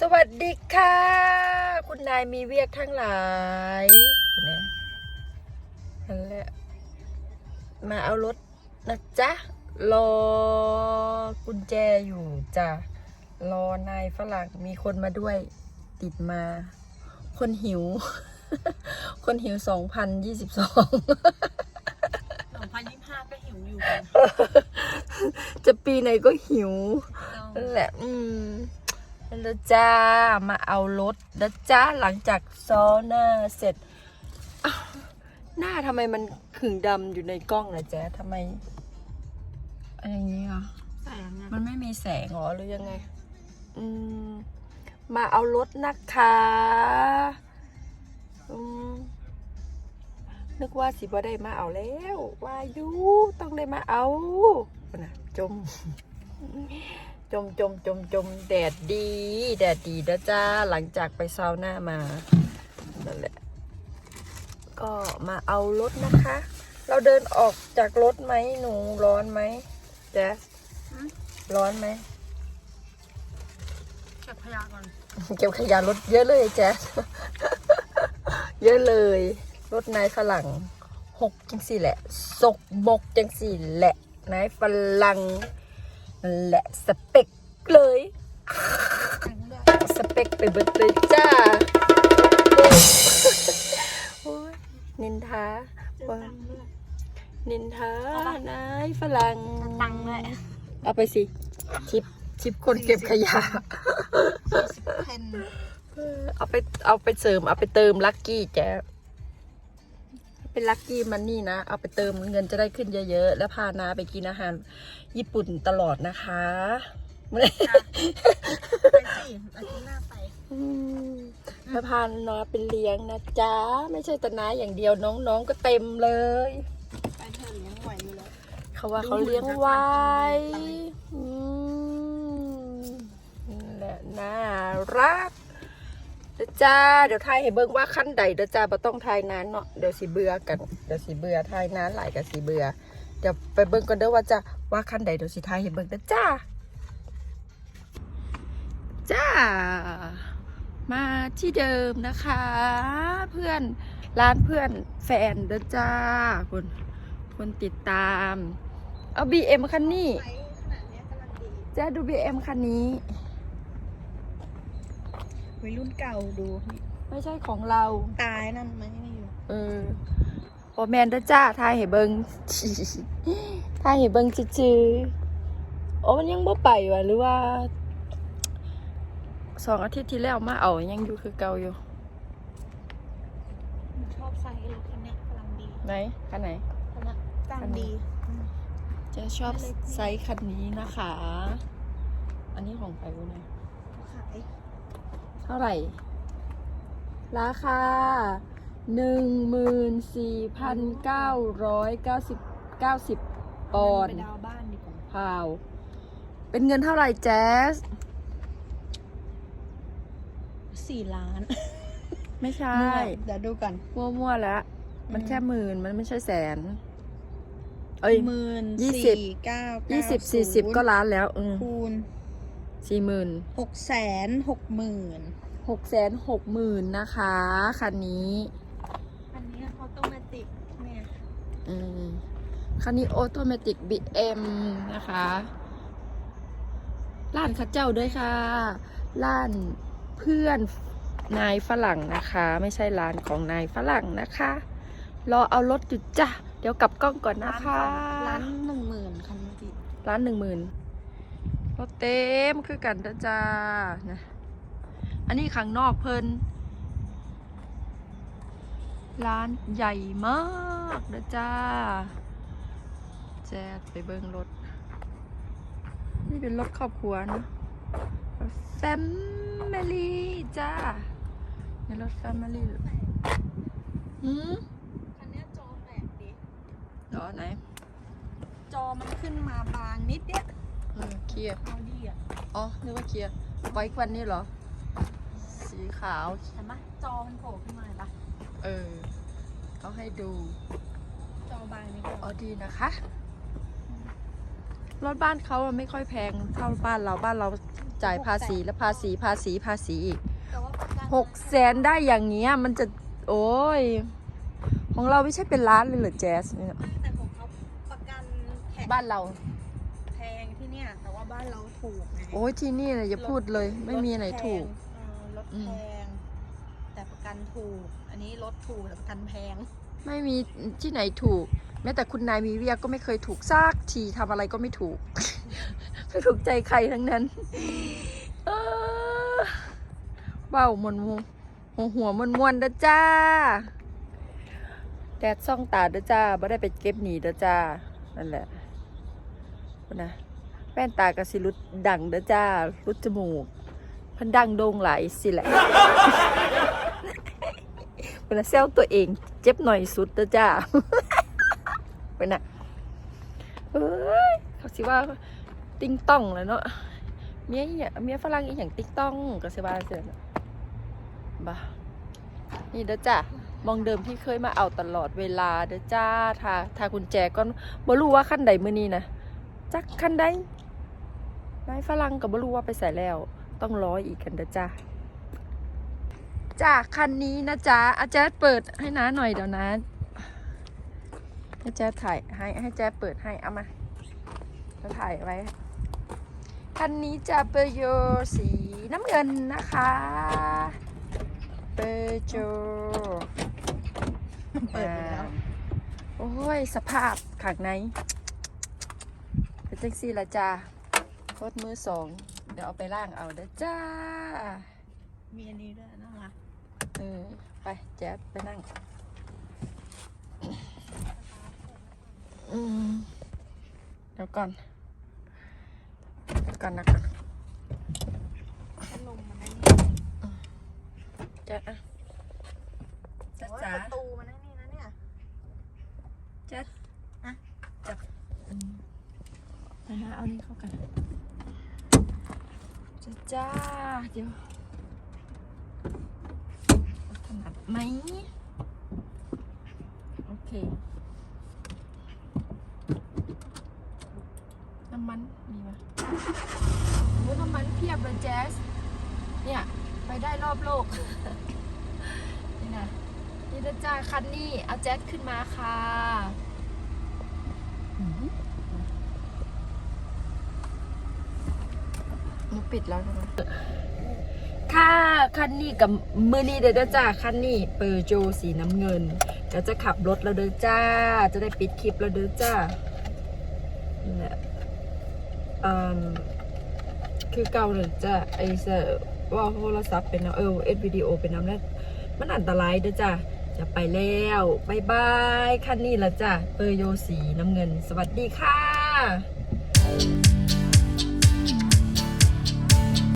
สวัสดีค่ะ คุณนายมีเวียกทั้งหลายนะนั่นแหละมาเอารถนะจ๊ะ รอกุญแจอยู่จ้ะ รอนายฝรั่งมีคนมาด้วย ติดมา คนหิว คนหิวสองพันยี่สิบสองสองพันยี่ห้าก็หิวอยู่ จะปีไหนก็หิวเรานั่นแหละ อืม แล้วจ้ามาเอารถแล้วจ้าหลังจากซ้อหน้าเสร็จอ้าวหน้าทำไมมันขึงดำอยู่ในกล้องนะแจ๊ทำไมอะไรอย่างนี้อะแสงอะมันไม่มีแสงเหรอหรือยังไง อืม มาเอารถนะคะอืมนึกว่าสิบ่ได้มาเอาแล้วว่าอยุต้องได้มาเอาพุ่นนะจม จมจมจมจมแดดดี แดดดีนะจ้า หลังจากไปซาวน่ามา นั่นแหละ ก็มาเอารถนะคะ เราเดินออกจากรถไหมหนูร้อนไหมแจ๊สร้อนไหมเก็บขยะก่อน เก็บขยะรถเยอะเลยแจ๊สเยอะเลย รถนายฝรั่งหกจังสี่แหละสกบกจังสี่แหละนายฝรั่งนั่น แหละสเปกเลย สเปกไปเบิดเลยจ้าโอ้ยนินทาว่านินทานายฝรั่งตังค์เลยเอาไปสิชิปชิปคนเก็บขยะเพนเออเอาไปเอาไปเสริมเอาไปเติมลัคกี้แก เป็นลัคกี้มันนี่นะ เอาไปเติมเงินจะได้ขึ้นเยอะๆ แล้วพานาไปกินอาหารญี่ปุ่นตลอดนะคะไปสิอาทิตย์หน้าไปอืมแล้วพานาไปเลี้ยงนะจ๊ะ ไม่ใช่แต่นาอย่างเดียวน้องๆก็เต็มเลยไปเถอะเลี้ยงไหวอยู่แล้วเขาว่าเขาเลี้ยงไว้อืมนั่นแหละน่ารัก เด้อจ้า เดี๋ยวทายให้เบิ่งว่าขั้นใดเด้อจ้าบ่ต้องทายนานเนาะ เดี๋ยวสิเบื่อกัน เดี๋ยวสิเบื่อทายนานหลายกับสิเบื่อ เดี๋ยวไปเบิ่งกันเด้อว่าจะว่าขั้นใดเดี๋ยวสิทายให้เบิ่งเด้อจ้า จ้า มาที่เดิมนะคะ เพื่อนร้านเพื่อนแฟนเด้อจ้าคุณคนติดตาม เอา BM คันนี้ไปขนาดเนี้ยกำลังดีจ้าดู BM คันนี้ วัยรุ่นเก่าดู ไม่ใช่ของเรา ตายนั่นไหมไม่อยู่ เออโอแมนเด้อจ้าทายให้เบิงทายให้เบิงจือๆโอ้มันยังบ่ไปวะหรือว่าสองอาทิตย์ที่แล้วมาเอายังอยู่คือเก่าอยู่ ชอบไซส์รถคันเนี้ยกำลังดีไหนคันไหนคันเนี้ยกำลังดี จะชอบไซส์คันนี้นะคะ อันนี้ของใครวะเนี่ยขาย เท่าไหร่ ราคาหนึ่งหมื่นสี่พันเก้าร้อยเก้าสิบเก้าสิบปอนไปด์ดาวบ้านดีกว่าพาว เป็นเงินเท่าไหร่แจ๊สสี่ล้าน ไม่ใช่ เดี๋ยวดูก่อน มั่วๆแล้ว มันอืมแค่หมื่น มันไม่ใช่แสน เอ้ยหมื่นยี่สิบสี่เก้ายี่สิบสี่สิบก็ล้านแล้ว อืมคูณ สี่หมื่นหกแสนหกหมื่นหกแสนหกหมื่นนะคะคันนี้ อันนี้ออโตเมติกเนี่ยอืมคันนี้ออโตเมติก BM นะคะร้านข้าเจ้าด้วยค่ะร้านเพื่อนนายฝรั่งนะคะ ไม่ใช่ร้านของนายฝรั่งนะคะ รอเอารถอยู่จ้ะเดี๋ยวกลับกล้องก่อนนะคะร้านหนึ่งหมื่นคันเมื่อกี้ร้านหนึ่งหมื่น รถเต็มคือกันนะจ้านะอันนี้ข้างนอกเพิ่นร้านใหญ่มากนะจ้า แจ๊ดไปเบิ้งรถ นี่เป็นรถครอบครัวนะแฟมิลี่จ้าในรถแฟมิลี่หืมคันเนี้ยจอแปลกดีเหรอไหน จอมันขึ้นมาบางนิดเดียว เออเคลียร์เอาดีอะอ๋อนึกว่าเคลียร์ไว้ควันนี่เหรอ สีขาวเห็นปะจอมันโผล่ขึ้นมาเห็นปะเออเขาให้ดู จอบางนิดเดียวอ๋อดีนะคะ รถบ้านเขาอะไม่ค่อยแพงเท่าบ้านเราบ้านเราจ่ายภาษีและภาษีภาษีภาษีอีกแต่ว่าประกันหกแสนได้อย่างเงี้ยมันจะโอ้ย ของเราไม่ใช่เป็นล้านเลยเหรอแจ๊สเนี่ยแต่ของเขาประกันแข็งบ้านเราแพ งที่เนี่ย แต่ว่าบ้านเราถูกไงโอ้ยที่นี่นะอย่าพูดเลย ไม่มีไหนถูก เออรถอืมแพง แต่ประกันถูก อันนี้รถถูกแต่ประกันแพง ไม่มีที่ไหนถูก แม้แต่คุณนายมีเวียก็ไม่เคยถูกซักทีทำอะไรก็ไม่ถูก ไม่ถูกใจใครทั้งนั้นเออเบ้ามวนหัวหัวหัวมวนมวนๆเด้อจ้า แดดซ่องตาเด้อจ้าไม่ได้ไปเก็บหนีเด้อจ้า นั่นแหละพุ่ นะแว่นตากระสิรุดดังเด้อจ้ารุดจมูกพันดังโด่งไหลายสิแหละเป็นนะเซลตัวเองเจ็บหน่อยสุดเด้อจ้าเป็นน่ะเอ้ยเขาสิว่าติ้งต้องแล้วเนาะเมียอีหยังเมียฝรั่งอีหยังติ้งต้องก็สิว่าเสียบ้านี่เด้อจ้ามองเดิมที่เคยมาเอาตลอดเวลาเด้อจ้าถ้าถ้ากุญแจก็บ่รู้ว่าขั้นใดมื้อนี้นะ จักขั้นใดนายฝรั่งก็บ่รู้ว่าไปใส่แล้ว ต้องรออีกกันเด้อจ้าจ้าคันนี้นะจ๊ะอาแจ๊ดเปิดให้น้าหน่อยเดี๋ยวนะให้แจ๊ดถ่ายให้ให้แจ๊ดเปิดให้เอามาจะถ่ายไว้ คันนี้จะเปอร์โยสีน้ำเงินนะคะ เปอร์โยเปิดไปแล้ว โอ้ย สภาพข้างใน เป็นจังซี่ละจ้ารถมือสองเดี๋ยวเอาไปล่างเอาเด้อจ้า มีอันนี้ด้วยน่ารักเออไปแจ๊บไปนั่งอืมเดี๋ยวก่อนเดี๋ยวก่อนนะก่อนพัดลมมันนั่นแจ๊ดอะแจ๊ดนี่จ๋าประตูมันนั่นนี่นะเนี่ย แจ๊ด อะ จับอืมไปนะ เอานี่เข้ากันจ้าจ้าเดี๋ยวถนัดไหมโอเค น้ำมัน มีไหมโอ้น้ำมันเพียบเลยแจ๊สเนี่ย ไปได้รอบโลก นี่นะนี่นะจ้าคันนี้เอาแจ๊สขึ้นมาค่ะ มนี่ปิดแล้วใช่ไหมค่ะคันนี้กับมือนี้เด้อจ้าคันนี้เปอร์โจสีน้ำเงินเดี๋ยวจะขับรถแล้วเด้อจ้า จะได้ปิดคลิปแล้วเด้อจ้านี่แหละอคือเก่าเลยจ้าไอ้เสว่าโทรศัพท์เป็นเอาเออเอ็ดวิดีโอเป็นน้ำแล้วมันอันตรายเด้อจ้าจะไปแล้วบายบายคันนี้ละจ้าเปอร์โยสีน้ำเงิน สวัสดีค่ะ